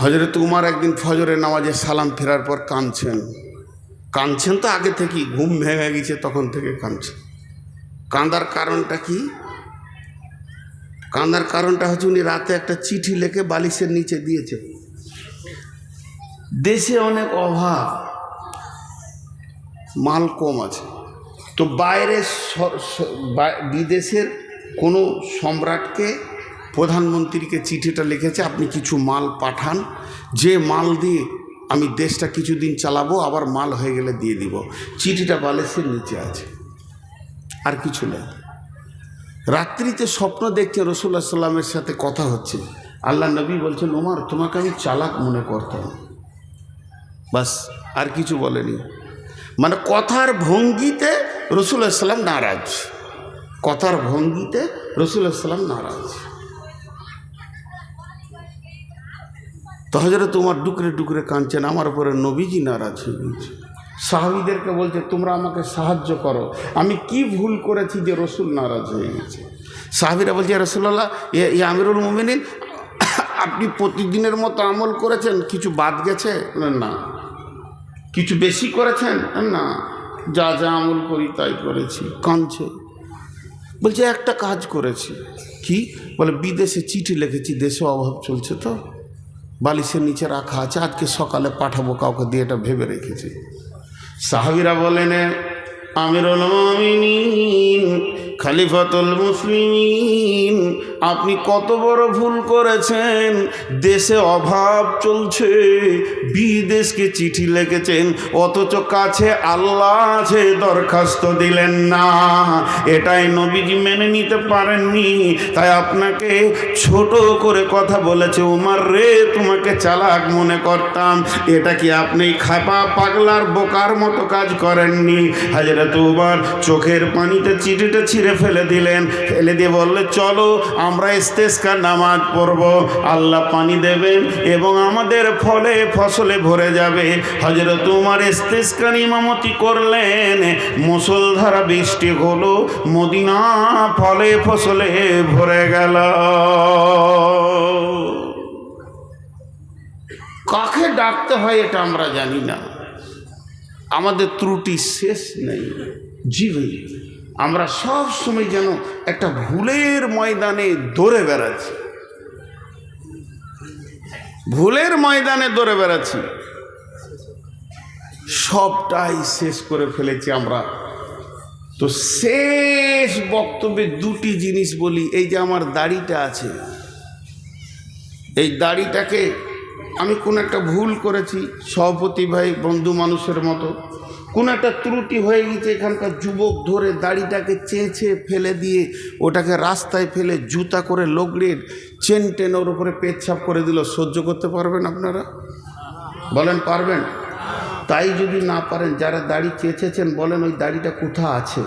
হজরত উমার একদিন ফজরের নামাজে সালাম ফেরার পর কাঁদছেন। কাঁদছেন তো আগে থেকেই, ঘুম ভেঙে গেছে, তখন থেকে কাঁদছেন কাঁদার কারণটা কি? কাঁদার কারণটা হচ্ছে উনি রাতে একটা চিঠি লিখে বালিশের নিচে দিয়েছে। দেশে অনেক অভাব, মাল কম আছে। তো বাইরে বিদেশের কোনো সম্রাটকে প্রধানমন্ত্রীকে চিঠিটা লিখেছে, আপনি কিছু মাল পাঠান। যে মাল দিয়ে আমি দেশটা কিছুদিন চালাবো, আবার মাল হয়ে গেলে দিয়ে দিব। চিঠিটা বালিশের নিচে আছে। আর কিছু নেই। রাত্রিতে স্বপ্ন দেখছে রসুল্লাহ সাল্লামের সাথে কথা হচ্ছে। আল্লাহ নবী বলছেন, ওমার, তোমাকে আমি চালাক মনে করতাম। বাস, আর কিছু বলেনি। মানে কথার ভঙ্গিতে রসুল্লাহ সাল্লাম নারাজ। কথার ভঙ্গিতে রসুল্লাহ সাল্লাম নারাজ। তো হজরে তোমার ডুকরে ডুকরে কাঁদছেন, আমার উপরে নবীজি নারাজ হয়ে গেছে সাহাবিদেরকে বলছে, তোমরা আমাকে সাহায্য করো। আমি কি ভুল করেছি যে রসুল নারাজ হয়ে গেছে সাহাবিরা বলছে রসুল্লাহ এ আমিরুল মোমিনিন, আপনি প্রতিদিনের মতো আমল করেছেন, কিছু বাদ গেছে? না। কিছু বেশি করেছেন? না। যা যা আমল করি, তাই করেছি। কাঁদছে। বলছে, একটা কাজ করেছি। কি? বলে, বিদেশে চিঠি লিখেছি, দেশে অভাব চলছে তো? বালিশের নিচে রাখা আছে, আজকে সকালে পাঠাবো কাউকে দিয়ে এটা ভেবে রেখেছি। সাহাবিরা বলেন আমির খলিফাতুল মুসলিম আপনি কত বড় ভুল করেছেন? দেশে অভাব চলছে, বিদেশকে চিঠি লিখেছেন, অথচ কাছে আল্লাহ আছে, দরখাস্ত দিলেন না। এটাই নবীজি মেনে নিতে পারেননি। তাই আপনাকে ছোট করে কথা বলেছে, উমার রে, তোমাকে চালাক মনে করতাম। এটা কি আপনি খাপা পাগলার বোকার মতো কাজ করেননি? হাজরত উমার চোখের পানিতে চিঠিটা ছিঁড়ে ফেলে দিলেন। ফেলে দিয়ে বললে, চলো, আমরা ইস্তেস্কার নামাজ পড়ব। আল্লাহ পানি দেবেন এবং আমাদের ফলে ফসলে ভরে যাবে। হজরত উমার ইস্তেস্কার ইমামতি করলেন। মুসলধারা বৃষ্টি হলো, মদিনা ফলে ফসলে ভরে গেল। কাকে ডাকতে হয় এটা আমরা জানি না। আমাদের ত্রুটি শেষ নেই। জি ভাই। আমরা সব সময় যেন একটা ভুলের ময়দানে দৌড়ে বেড়াচ্ছি। ভুলের ময়দানে দৌড়ে বেড়াচ্ছি। সবটাই শেষ করে ফেলেছি আমরা। তো শেষ বক্তব্যে দুটি জিনিস বলি, এই যে আমার দাড়িটা আছে, এই দাড়িটাকে আমি কোন একটা ভুল করেছি, সভাপতি ভাই, বন্ধু মানুষের মতো। কোন একটা ত্রুটি হয়ে গেছে, এখানকার যুবক ধরে দাড়িটাকে চেঁচে ফেলে দিয়ে ওটাকে রাস্তায় ফেলে জুতা করে লগড়িয়ে চেন টেন ওর উপরে পেচ্ছাপ করে দিল। সহ্য করতে পারবেন আপনারা? বলেন, পারবেন? তাই যদি না পারেন, যারা দাড়ি চেঁচেছেন, বলেন ওই দাড়িটা কোথা আছে?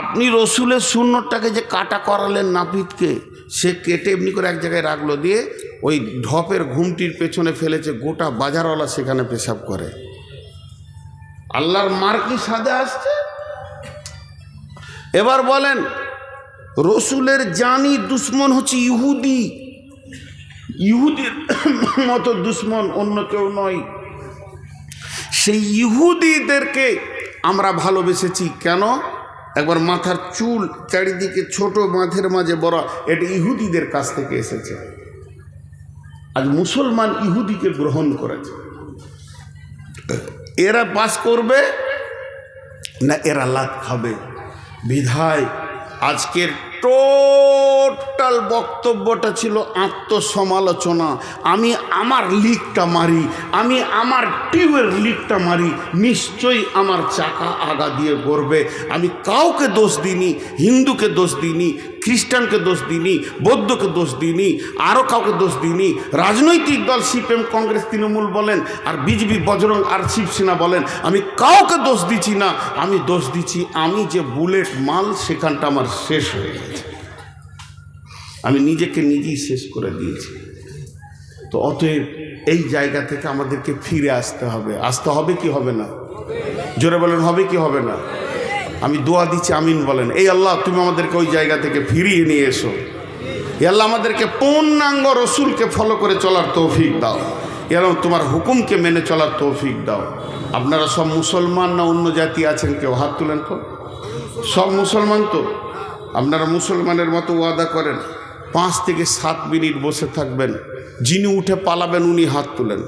আপনি রসুলের শূন্যটাকে যে কাটা করালেন নাপিতকে সে কেটে এমনি করে এক জায়গায় রাখল দিয়ে ওই ঢপের ঘুমটির পেছনে ফেলেছে, গোটা বাজারওয়ালা সেখানে পেশাব করে। আল্লাহর মার কি সাদে আসছে? এবার বলেন, রসুলের জানি দুশ্মন হচ্ছে ইহুদি। ইহুদির মতো দুশ্মন অন্য কেউ নয়। সেই ইহুদিদেরকে আমরা ভালোবেসেছি। কেন? একবার মাথার চুল চারিদিকে ছোট মাঝের মাঝে বড়, এটা ইহুদিদের কাছ থেকে এসেছে। আজ মুসলমান ইহুদিকে গ্রহণ করেছে। এরা পাস করবে না এরা লাভ খাবে? বিধায় আজকের টোটাল বক্তব্যটা ছিল আত্মসমালোচনা। আমি আমার লিকটা মারি, আমি আমার টিউবের লিকটা মারি, নিশ্চয়ই আমার চাকা আগা দিয়ে গড়বে আমি কাউকে দোষ দিইনি, হিন্দুকে দোষ দিইনি, খ্রিস্টানকে দোষ দিইনি, বৌদ্ধকে দোষ দিইনি, আরও কাউকে দোষ দিইনি। রাজনৈতিক দল সিপিএম, কংগ্রেস, তৃণমূল বলেন আর বিজেপি, বজরং আর শিবসেনা বলেন, আমি কাউকে দোষ দিচ্ছি না, আমি দোষ দিচ্ছি, আমি যে বুলেট মাল সেখানটা আমার শেষ হয়ে গেছে। আমি নিজেকে নিজেই শেষ করে দিয়েছি। তো অতএব এই জায়গা থেকে আমাদেরকে ফিরে আসতে হবে। আসতে হবে কি হবে না? জোরে বলেন, হবে কি হবে না? আমি দোয়া দিচ্ছি, আমিন বলেন। এই আল্লাহ, তুমি আমাদেরকে ওই জায়গা থেকে ফিরিয়ে নিয়ে এসো। এ আল্লাহ আমাদেরকে পূর্ণাঙ্গ রসুলকে ফলো করে চলার তৌফিক দাও। এবং তোমার হুকুমকে মেনে চলার তৌফিক দাও। আপনারা সব মুসলমান না অন্য জাতি আছেন? কেউ হাত তুলেন তো? সব মুসলমান তো? আপনারা মুসলমানের মতো ওয়াদা করেন। পাঁচ থেকে সাত মিনিট বসে থাকবেন। যিনি উঠে পালাবেন, উনি হাত তুলেন।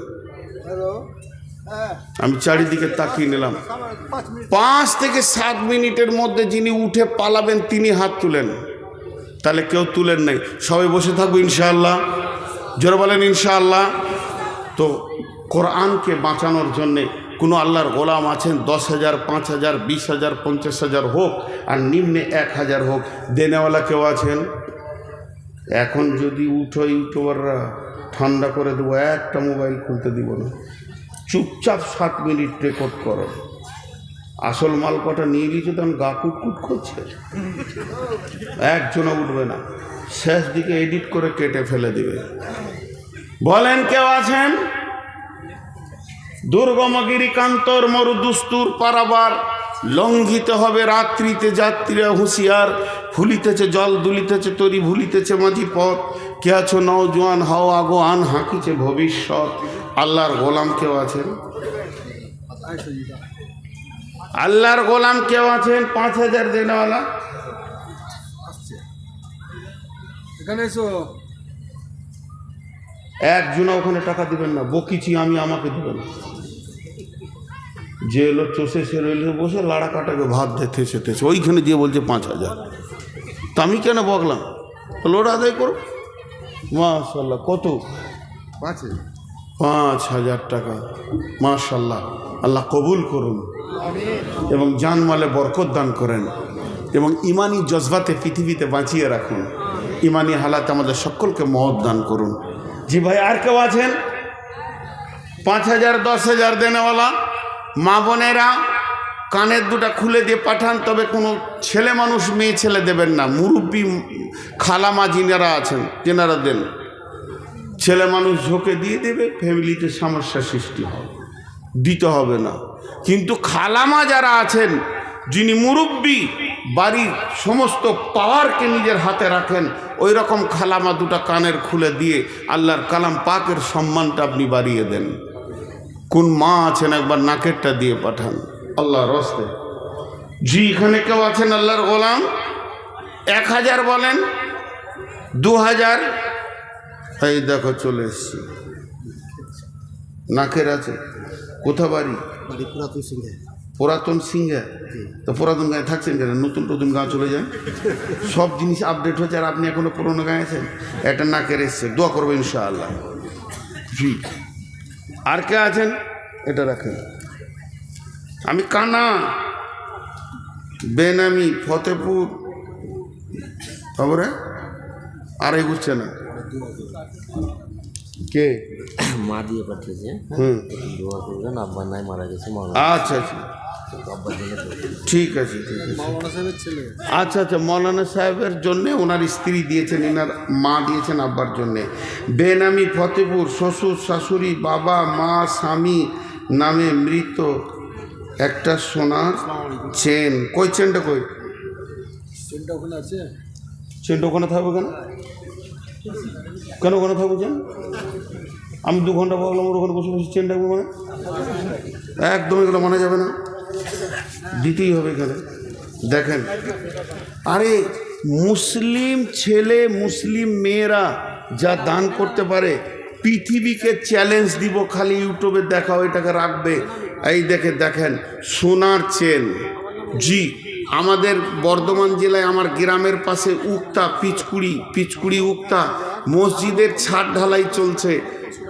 আমি চারিদিকে তাকিয়ে নিলাম। পাঁচ থেকে সাত মিনিটের মধ্যে যিনি উঠে পালাবেন, তিনি হাত তুলেন। তাহলে কেউ তুলেন নাই। সবাই বসে থাকব, ইনশাআল্লাহ। জোরে বলেন, ইনশাআল্লাহ। তো কোরআনকে বাঁচানোর জন্যে কোনো আল্লাহর গোলাম আছেন, দশ হাজার, পাঁচ হাজার, বিশ হাজার, পঞ্চাশ হাজার হোক, আর নিম্নে এক হাজার হোক, দেনেওয়ালা কেউ আছেন? এখন যদি উঠো ইউটিউবাররা, ঠান্ডা করে দেবো, একটা মোবাইল খুলতে দিব না। চুপচাপ সাত মিনিট রেকর্ড করো। আসল মাল কটা নিয়ে গিয়েছে তখন গা কুটকুট করছে। একজনও উঠবে না। শেষ দিকে এডিট করে কেটে ফেলে দিবে। বলেন কেউ আছেন? দুর্গমগিরি কান্তর মরুদুস্তুর পারাবার লঙ্ঘিত হবে রাত্রিতে যাত্রীরা হুঁশিয়ার ফুলিতেছে জল দুলিতেছে তরি ভুলিতেছে মাঝি পথ। কে আছো নওজোয়ান হাও আগো আন হাঁকিছে ভবিষ্যৎ। আল্লাহর গোলাম কেউ আছেন? আল্লাহর গোলাম কেউ আছেন? পাঁচ হাজার দেনওয়ালা এখানে এসো। একজনা ওখানে টাকা দিবেন না। বকিছি আমি আমাকে দিবেন যে এলো চষে সে রইলে বসে লাড়া কাটাকে ভাত দিতে সেতেছে ওইখানে দিয়ে বলছে পাঁচ হাজার। তা আমি কেন বকলাম? লোড আদায় করো মাশাল্লাহ কত? পাঁচে পাঁচ হাজার টাকা। মাশাল্লাহ আল্লাহ কবুল করুন। এবং জানমালে বরকত দান করেন। এবং ইমানি জজবাতে পৃথিবীতে বাঁচিয়ে রাখুন। ইমানি হালাতে আমাদের সকলকে মহৎ দান করুন। জি ভাই আর কেউ আছেন? পাঁচ হাজার দশ হাজার দেনেওয়ালা? মা বোনেরা কানের দুটা খুলে দিয়ে পাঠান, তবে কোনো ছেলে মানুষ, মেয়ে ছেলে দেবেন না। মুরব্বী খালামা যিনারা আছেন তেনারা দেন। ছেলে মানুষ ঝোঁকে দিয়ে দেবে, ফ্যামিলিতে সমস্যা সৃষ্টি হবে, দিতে হবে না। কিন্তু খালামা যারা আছেন, যিনি মুরব্বী, বাড়ির সমস্ত পাওয়ারকে নিজের হাতে রাখেন ওই রকম খালামা দুটা কানের খুলে দিয়ে আল্লাহর কালাম পাকের সম্মানটা আপনি বাড়িয়ে দেন। কোন মা আছেন একবার নাকেরটা দিয়ে পাঠান। আল্লাহর রস্তে। জি এখানে কেউ আছেন আল্লাহর গোলাম? এক হাজার বলেন দু হাজার? এই দেখো চলে এসছি। নাকের আছে। কোথা বাড়ি? পুরাতন সিংহে। পুরাতন সিংহে? তো পুরাতন গায়ে থাকছেন কেন? নতুন নতুন গাঁ চলে যায়? সব জিনিস আপডেট হচ্ছে আর আপনি এখনও পুরোনো গায়ে আছেন? একটা নাকের এসছে। দোয়া করব ইনশাআল্লাহ। জি। আর কে আছেন? এটা রাখেন। আমি কানা। বেনামি ফতেপুর খবরে আর এগুচ্ছে না। কে? মা দিয়ে পাঠিয়েছে। হুম। দোয়া করবেন আব্বা নাই মারা গেছে মা আচ্ছা আচ্ছা। আব্বার জন্য ঠিক আছে ঠিক আছে। সাহেবের ছেলে। আচ্ছা আচ্ছা মৌলানা সাহেবের জন্যে ওনার স্ত্রী দিয়েছেন এনার মা দিয়েছেন আব্বার জন্যে। বেনামি ফতেপুর শ্বশুর শাশুড়ি বাবা মা স্বামী নামে মৃত একটা সোনার চেন। কই চেনটা কই? চেনটা ওখানে আছে? চেনটা ওখানে থাকবে কেন? কেন ওখানে থাকবে চেন আমি দু ঘণ্টা বললাম ওর ওখানে বসে বসে চেন রাখব মানে? একদম এগুলো মানা যাবে না। দিতেই হবে এখানে। দেখেন, আরে মুসলিম ছেলে, মুসলিম মেয়েরা যা দান করতে পারে, পৃথিবীকে চ্যালেঞ্জ দিব, খালি ইউটিউবে দেখাও, এটাকে রাখবে। এই দেখে, দেখেন, সোনার চেন। জি। আমাদের বর্ধমান জেলায় আমার গ্রামের পাশে উক্তা পিচকুড়ি পিচকুড়ি উক্তা মসজিদের ছাদ ঢালাই চলছে।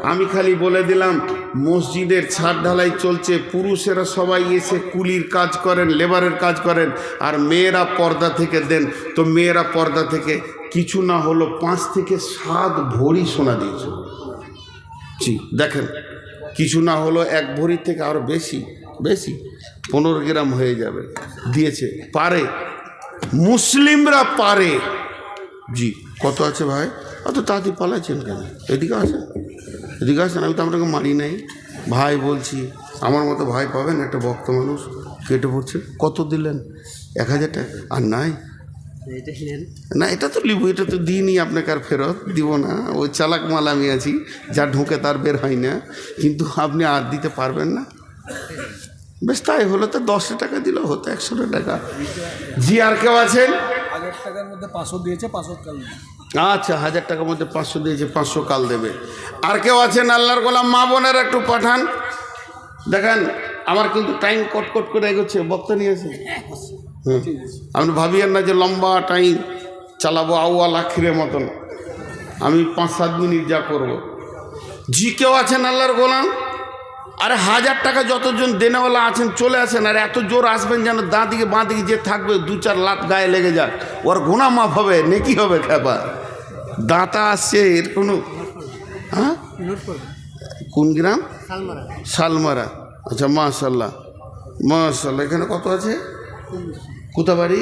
আমি খালি বলে দিলাম, মসজিদের ছাদ ঢালাই চলছে। পুরুষেরা সবাই এসে কুলির কাজ করেন, লেবারের কাজ করেন, আর মেয়েরা পর্দা থেকে দেন। তো মেয়েরা পর্দা থেকে কিছু না হলো পাঁচ থেকে সাত ভরি সোনা দিয়েছে। জি, দেখেন, কিছু না হলো এক ভরির থেকে আরও বেশি। বেশি। পনেরো গ্রাম হয়ে যাবে। দিয়েছে। পারে। মুসলিমরা পারে। জি, কত আছে ভাই? অত তাড়াতাড়ি পালাচ্ছেন কেন? এদিকে আসেন। এদিকে আসেন, আমি তো আপনাকে মারি নাই। ভাই বলছি, আমার মতো ভাই পাবেন একটা ভক্ত মানুষ। কেটে পড়ছে। কত দিলেন? এক হাজার টাকা। আর নাই? না, এটা তো লিবু, এটা তো দিইনি আপনাকে আর ফেরত। দিব না। ওই চালাক মাল আমি আছি। যা ঢুকে তার বের হয় না। কিন্তু আপনি আর দিতে পারবেন না। বেশ তাই হলো তো দশশো টাকা দিলেও হতো একশো টাকা। জি আর কেউ আছেন? হাজার টাকার মধ্যে পাঁচশো দিয়েছে পাঁচশো কাল আচ্ছা হাজার টাকার মধ্যে পাঁচশো দিয়েছে পাঁচশো কাল দেবে। আর কেউ আছেন? আল্লাহর গোলাম মা বোনের একটু পাঠান। দেখেন আমার কিন্তু টাইম কট কট করে এগোচ্ছে বক্তা নিয়েছে হুম। আপনি ভাবিয়েন না যে লম্বা টাইম চালাবো আউয়াল আখিরের মতন। আমি পাঁচ সাত মিনিট যা করব। জি কেউ আছেন আল্লাহর গোলাম? আরে হাজার টাকা যতজন দেনেওয়ালা আছেন চলে আসেন আর এত জোর আসবেন যেন দাঁ দিকে বাঁ দিকে যে থাকবে দু চার লাখ গায়ে লেগে যাক। ওর গুণা মাফ হবে নেকি হবে খেপা দাঁতা আসছে এর কোনো হ্যাঁ? কোন গ্রাম? শালমারা আচ্ছা মাশাল্লাহ মাশাল্লাহ এখানে কত আছে? কোথাবাড়ি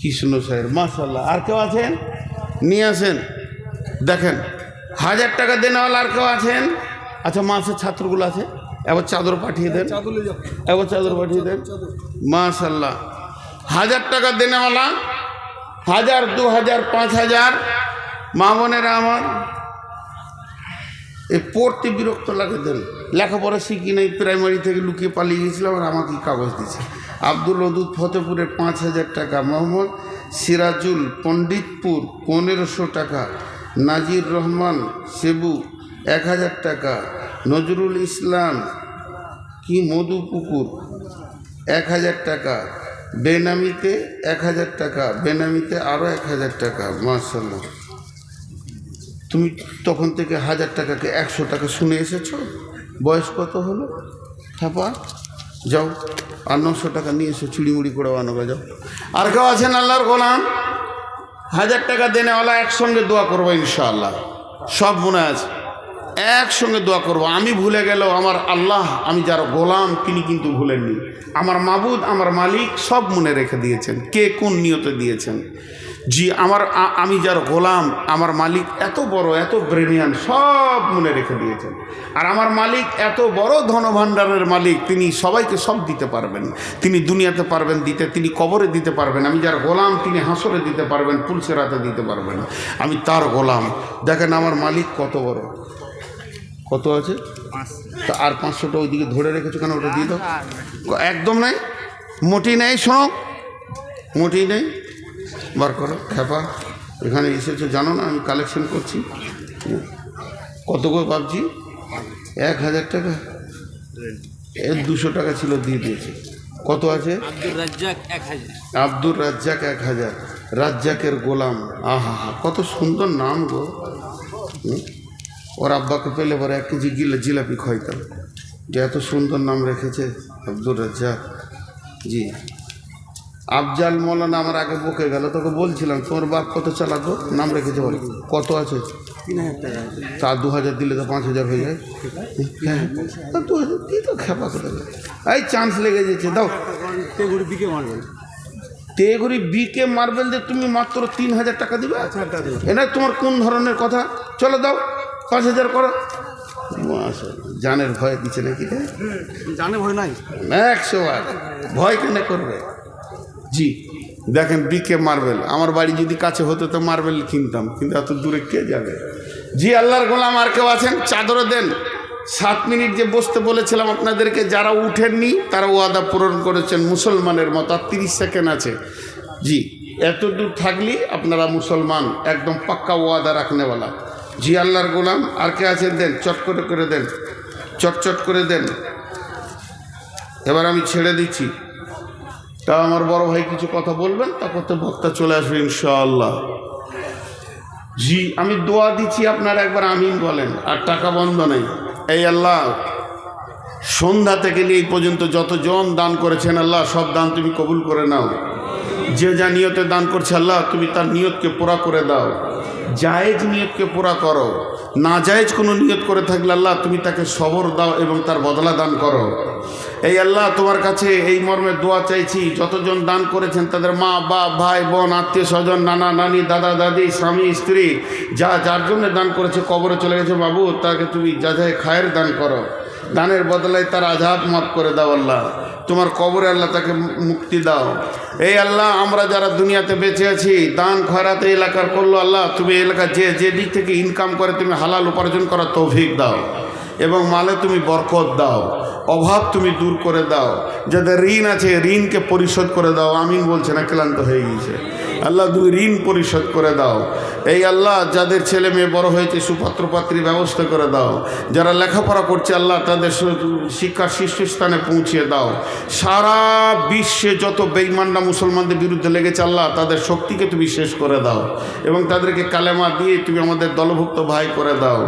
কৃষ্ণ সাহের মাশাল্লাহ আর কেউ আছেন? নিয়ে আসেন। দেখেন হাজার টাকা দেনেওয়ালা আর কেউ আছেন? আচ্ছা মাসের ছাত্রগুলো আছে? এবার চাদর পাঠিয়ে দেন। এবার চাদর পাঠিয়ে দেন। মাশাল্লাহ। হাজার টাকা দেনেওয়ালা হাজার দু হাজার পাঁচ হাজার? মা বোনেরা আমার এ পড়তে বিরক্ত লাগে দেন। লেখাপড়া শিখি নাই প্রাইমারি থেকে লুকিয়ে পালিয়ে গেছিলাম আর আমাকে কাগজ দিয়েছে আব্দুল অদুদ ফতেপুরের পাঁচ হাজার টাকা। মোহাম্মদ সিরাজুল পণ্ডিতপুর পনেরোশো টাকা। নাজির রহমান সেবু এক হাজার টাকা। নজরুল ইসলাম কি মধু পুকুর? এক হাজার টাকা। বেনামিতে এক হাজার টাকা। বেনামিতে আরও এক হাজার টাকা মার্শাল্লাহ তুমি তখন থেকে হাজার টাকাকে একশো টাকা শুনে এসেছ? বয়স কত হলো? থাপা, যাও। আর নশো টাকা নিয়ে এসো, চুড়িমুড়ি করে আনোগা যাও। আর কেউ আছেন আল্লাহর গোলাম? হাজার টাকা দেনেওয়ালা একসঙ্গে দোয়া করব ইনশাআল্লাহ। সব মনে আছে। একসঙ্গে দোয়া করব। আমি ভুলে গেলেও আমার আল্লাহ, আমি যার গোলাম, তিনি কিন্তু ভুলেননি। আমার মাবুদ, আমার মালিক সব মনে রেখে দিয়েছেন। কে কোন নিয়তে দিয়েছেন? জি আমার আমি যার গোলাম আমার মালিক এত বড় এত ব্রেনিয়ান সব মনে রেখে দিয়েছেন। আর আমার মালিক এত বড় ধনভাণ্ডারের মালিক তিনি সবাইকে সব দিতে পারবেন। তিনি দুনিয়াতে পারবেন দিতে তিনি কবরে দিতে পারবেন। আমি যার গোলাম তিনি হাসরে দিতে পারবেন পুলসেরাতে দিতে পারবেন। আমি তার গোলাম। দেখেন আমার মালিক কত বড়। কত আছে? তা আর পাঁচশোটা ওইদিকে ধরে রেখেছো কেন? ওটা দিয়ে দাও। একদম নেই? মোটি নেই শোনো। মোটি নেই? বার করো খেপা। এখানে এসেছ জানো না আমি কালেকশন করছি। কত করে ভাবছি? এক হাজার টাকা। এর দুশো টাকা ছিল দিয়ে দিয়েছে। কত আছে? আব্দুর রাজ্জাক এক হাজার। রাজ্জাকের গোলাম। আহা হা কত সুন্দর নাম গো? ওর আব্বাকে পেলে পরে এক কেজি গিলে জিলাপি খাইতাম যে এত সুন্দর নাম রেখেছে আব্দুর রাজ্জাক। জি। আফজাল মৌলানা আমার আগে বকে গেল তোকে বলছিলাম তোমার বাপ কত চালাতো নাম রেখেছে বলে কত আছে? তা দু হাজার দিলে তো পাঁচ হাজার হয়ে যায়। হ্যাঁ তা খেপা করে এই চান্স লেগে যেছে দাও। তেগুড়ি বিকে মারবেন। যে তুমি মাত্র তিন হাজার টাকা দিবে? দেবেন এটা তোমার কোন ধরনের কথা? চলো দাও পাঁচ হাজার করো। জানের ভয় দিচ্ছে নাকি? জানে ভয় নাই। একশো বার। ভয় কেন করবে? জি। দেখেন বিকে মার্বেল আমার বাড়ি যদি কাছে হতো তো মার্বেল কিনতাম, কিন্তু এত দূরে কে যাবে? জি, আল্লাহর গোলাম, আর কেউ আছেন? চাদরও দেন। সাত মিনিট যে বসতে বলেছিলাম আপনাদেরকে, যারা উঠেননি, তারা ওয়াদা পূরণ করেছেন, মুসলমানের মতো, আর তিরিশ সেকেন্ড আছে। জি, এত দূর থাকলেই আপনারা মুসলমান, একদম পাক্কা ওয়াদা রাখনেওয়ালা। জি, আল্লাহর গোলাম, আর কে আছেন? দেন, চট করে করে দেন। চট চট করে দেন। এবার আমি ছেড়ে দিচ্ছি। তা আমার বড় ভাই কিছু কথা বলবেন, তারপর তো বক্তা চলে আসবে ইনশাআল্লাহ। জি, আমি দোয়া দিচ্ছি আপনারা একবার আমিন বলেন, আর টাকা বন্ধ নেই। এই আল্লাহ, সন্ধ্যা থেকে নিয়ে এই পর্যন্ত যতজন দান করেছেন আল্লাহ, সব দান তুমি কবুল করে নাও। যে যা নিয়তে দান করছে আল্লাহ, তুমি তার নিয়তকে পুরা করে দাও। জায়েজ নিয়তকে পুরা করো। না জায়েজ কোনো নিয়ত করে থাকলে আল্লাহ, তুমি তাকে সবর দাও এবং তার বদলা দান করো। এই আল্লাহ, তোমার কাছে এই মর্মে দোয়া চাইছি। যতজন দান করেছেন, তাদের মা, বাপ, ভাই, বোন, আত্মীয় স্বজন, নানা, নানি, দাদা, দাদি, স্বামী, স্ত্রী, যা, যার জন্য দান করেছে, কবরে চলে গেছে, বাবু, তাকে তুমি যা যায় খায়ের দান করো। দানের বদলায় তার আজাদ মাফ করে দাও আল্লাহ। তোমার কবরে আল্লাহ তাকে মুক্তি দাও। এই আল্লাহ, আমরা যারা দুনিয়াতে বেঁচে আছি, দান খয়রাতে এলাকার করল আল্লাহ, তুমি এলাকা যে যে দিক থেকে ইনকাম করে, তুমি হালাল উপার্জন করার তৌফিক দাও। এবং মালে তুমি বরকত দাও, অভাব তুমি দূর করে দাও, যাদের ঋণ আছে ঋণকে পরিশোধ করে দাও, আমিন বলছে না, ক্লান্ত হয়ে গিয়েছে। আল্লাহ তুমি ঋণ পরিশোধ করে দাও। এই আল্লাহ যাদের ছেলে মেয়ে বড় হয়েছে, সুপাত্রপাত্রী ব্যবস্থা করে দাও। যারা লেখাপড়া করছে, আল্লাহ তাদের শিক্ষার শীর্ষস্থানে পৌঁছিয়ে দাও। সারা বিশ্বে যত বেইমানরা মুসলমানদের বিরুদ্ধে লেগেছে, আল্লাহ তাদের শক্তিকে তুমি শেষ করে দাও এবং তাদেরকে কালেমা দিয়ে তুমি আমাদের দলভুক্ত ভাই করে দাও।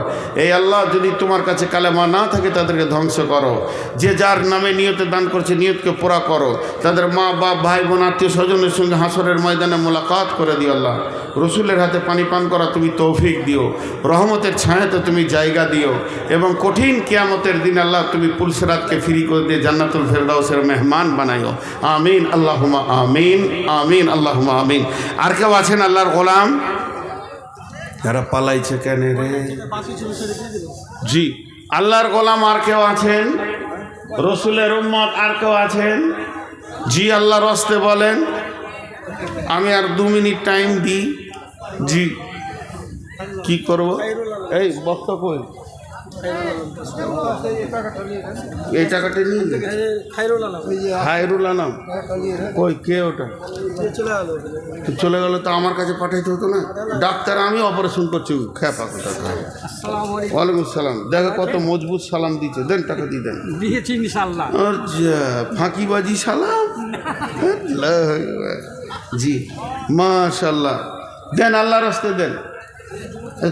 এই আল্লাহ যদি তোমার কাছে কালেমা না থাকে, তাদেরকে ধ্বংস করো। যে যার নামে নিয়তে দান করছে, নিয়তকে পুরা করো। তাদের মা বাপ ভাই বোন আত্মীয় স্বজনের সঙ্গে হাসরের ময়দানে মোলাকাত করে দিও আল্লাহ। রসুলের হাতে পানি পান করা তুমি তৌফিক দিও। রহমতের ছায়াতে তুমি জায়গা দিও। এবং কঠিন কিয়ামতের দিন আল্লাহ তুমি পুলসরাতকে ফিরি করে দিয়ে জান্নাতুল ফেরদাউসের মেহমান বানাইও। আমিন আল্লাহুমা আমিন আমিন আল্লাহুমা আমিন। আর কেউ আছেন আল্লাহর গোলাম? যারা পালাইছে কেন রে? জি, আল্লাহর গোলাম আর কেউ আছেন? রসুলের উম্মত আর কেউ আছেন? জি আল্লাহ রস্তে বলেন। আমি আর দু মিনিট টাইম দিই। জি। কি করব? এই বক্ত কই? এই টাকাটা নিয়ে নে। খাইরুল আলম কই কে ওটা? চলে গেল তো আমার কাছে পাঠাইতে হতো না? ডাক্তার আমি অপারেশন করছি। খেপা কোথা ওয়ালাইকুম সালাম দেখো কত মজবুত সালাম দিচ্ছে। দেন টাকা দিয়ে দেন। যা, ফাঁকিবাজি সালাম। জি। মাশাল্লাহ দেন আল্লাহ রাস্তে দেন।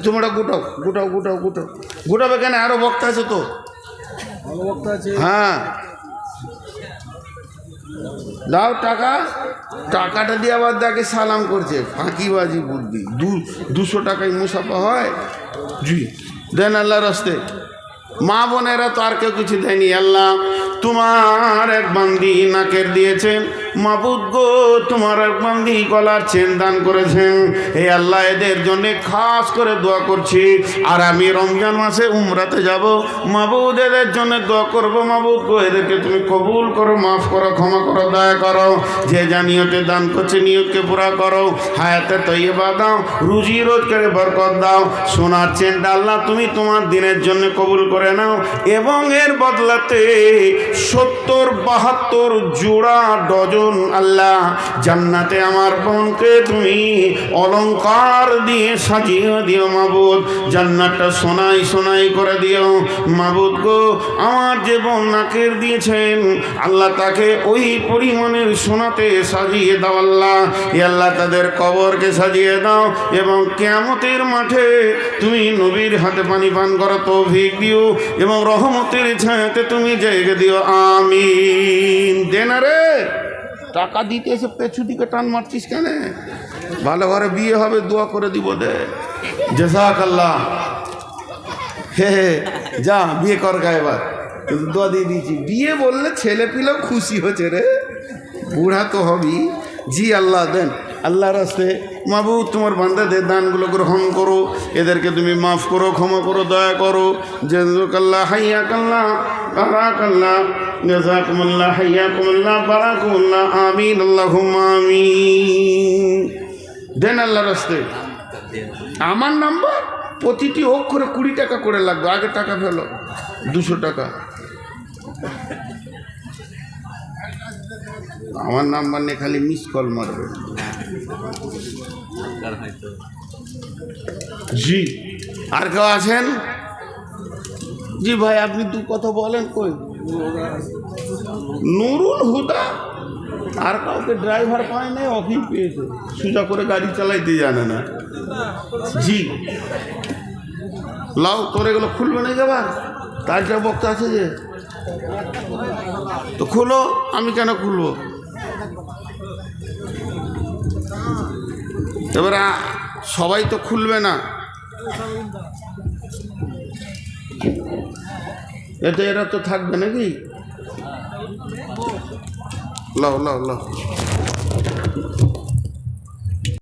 তোমরা গোটাও গোটাও গোটাও গোটাও। গোটাবে কেন? আরও বক্তা আছে তো। হ্যাঁ। দাও টাকা। টাকাটা দিয়ে আবার দেখে সালাম করছে। ফাঁকিবাজি বুদ্ধি। দু দুশো টাকায় মুসাফা হয়। জি। দেন আল্লাহ রাস্তে মা বোনেরা তো আর কেউ কিছু দেয়নি। আল্লাহ তোমার এক বান্দি নাকের দিয়েছেন। মাবুদ গো, তোমার এক বান্দি গলার চেন দান করেছেন। এই আল্লাহ এদের জন্য খাস করে দোয়া করছি। আর আমি রমজান মাসে উমরাতে যাব। মাবুদ এদের জন্য দোয়া করব। মাবুদ গো, এদেরকে তুমি কবুল করো, মাফ করো, ক্ষমা করো, দয়া করো। যে যা নিয়তে দান করছে, নিয়তকে পুরা করো। হায়াতে তৈবা দাও, রুজি রোজগারে বরকত দাও। সোনার চেনটা আল্লাহ তুমি তোমার দিনের জন্য কবুল করে নাও। এবং এর বদলাতে সত্তর, বাহাত্তর জোড়া ডজন আল্লাহ জান্নাতে আমার বোনকে তুমি অলংকার দিয়ে সাজিয়ে দিও মাবুদ। জান্নাতটা সোনাই সোনাই করে দিও মাবুদ গো। আমার যে বোন নাকের দিয়েছেন, আল্লাহ তাকে ওই পরিমাণের সোনাতে সাজিয়ে দাও আল্লাহ। এ আল্লাহ তাদের কবরকে সাজিয়ে দাও এবং কেয়ামতের মাঠে তুমি নবীর হাতে পানি পান করো তৌফিক দিও এবং রহমতের ছায়াতে তুমি জায়গা দিও আমিন। দে না রে। টাকা দিতে এসে পেছু দিকে টান মারছিস কেন? ভালো ঘরে বিয়ে হবে, দোয়া করে দিব দে। জেসাক আল্লাহ হে হে, যা, বিয়ে কর গা এবার। দোয়া দিয়ে দিয়েছি। বিয়ে বললে ছেলে পিলেও খুশি হচ্ছে রে। বুড়া তো হবি। জি আল্লাহ, দেন। আল্লাহ রাস্তে মাবু তোমার বান্দাদের দানগুলো গ্রহণ করো। এদেরকে তুমি মাফ করো, ক্ষমা করো, দয়া করো। জেজুকাল্লাহ হাইয়া কাল্লা বারাকাল্লাহ, জাজাকুমুল্লাহ হাইয়া কুমুল্লাহ বারাকুমুল্লাহ, আমিন আল্লাহ আমিন। দেন আল্লাহ রাস্তে। আমার নাম্বার? প্রতিটি অক্ষরে কুড়ি টাকা করে লাগবে, আগে টাকা ফেলো, দুশো টাকা। আমার নাম্বার নিয়ে খালি মিস কল মারবে। জি। আর কেউ আছেন জি ভাই আপনি দু কথা বলেন কই? নুরুল হুদা? আর কাউকে ড্রাইভার পায় নাই অফিস পেয়েছে। সোজা করে গাড়ি চালাইতে জানে না। জি। লাও তোর এগুলো খুলবে না যাবার তার যা বক্তা আছে যে। তো খুলো আমি কেন খুলবো? এবার সবাই তো খুলবে না। এতে এরা তো থাকবে নাকি? লাও লাও লাও।